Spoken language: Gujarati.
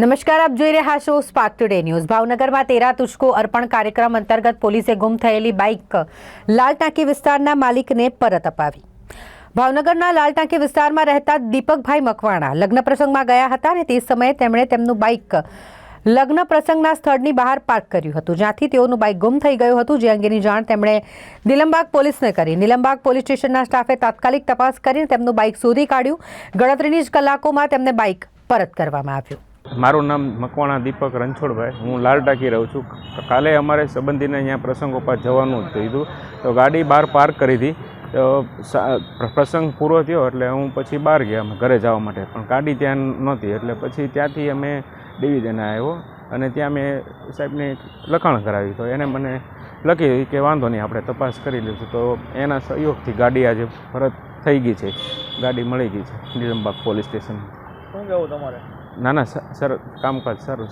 નમસ્કાર, આપ જોઈ રહ્યા છો સ્પાર્ક ટુડે ન્યૂઝ ભાવનગરમાં તેરા તુષ્કો અર્પણ કાર્યક્રમ અંતર્ગત પોલીસે ગુમ થયેલી બાઇક લાલ ટાંકી વિસ્તારના માલિકને પરત અપાવી. ભાવનગરના લાલ ટાંકી વિસ્તારમાં રહેતા દીપકભાઈ મકવાણા લગ્ન પ્રસંગમાં ગયા હતા અને તે સમયે તેમણે તેમનું બાઇક લગ્ન પ્રસંગના સ્થળની બહાર પાર્ક કર્યું હતું, જ્યાંથી તેઓનું બાઇક ગુમ થઈ ગયું હતું. જે અંગેની જાણ તેમણે નિલંબાગ પોલીસને કરી. નિલંબાગ પોલીસ સ્ટેશનના સ્ટાફે તાત્કાલિક તપાસ કરીને તેમનું બાઇક શોધી કાઢ્યું. ગણતરીની જ કલાકોમાં તેમને બાઇક પરત કરવામાં આવ્યું. મારું નામ મકવાણા દીપક રણછોડભાઈ. હું લાલ ટાંકી રહું છું. કાલે અમારે સંબંધીને અહીંયા પ્રસંગ ઉપર જવાનું જ હતું તો ગાડી બહાર પાર્ક કરી હતી. તો પ્રસંગ પૂરો થયો એટલે હું પછી બહાર ગયા અમે ઘરે જવા માટે. પણ ગાડી ત્યાં નહોતી એટલે પછી ત્યાંથી અમે ડિવિઝન આવ્યો અને ત્યાં મેં સાહેબને લખાણ કરાવી તો એને મને લખી કે વાંધો નહીં, આપણે તપાસ કરી લઈશું. તો એના સહયોગથી ગાડી આજે પરત થઈ ગઈ છે. ગાડી મળી ગઈ છે. Nilambag police station. શું કહેવું તમારે? ના ના સર કામકાજ સારું.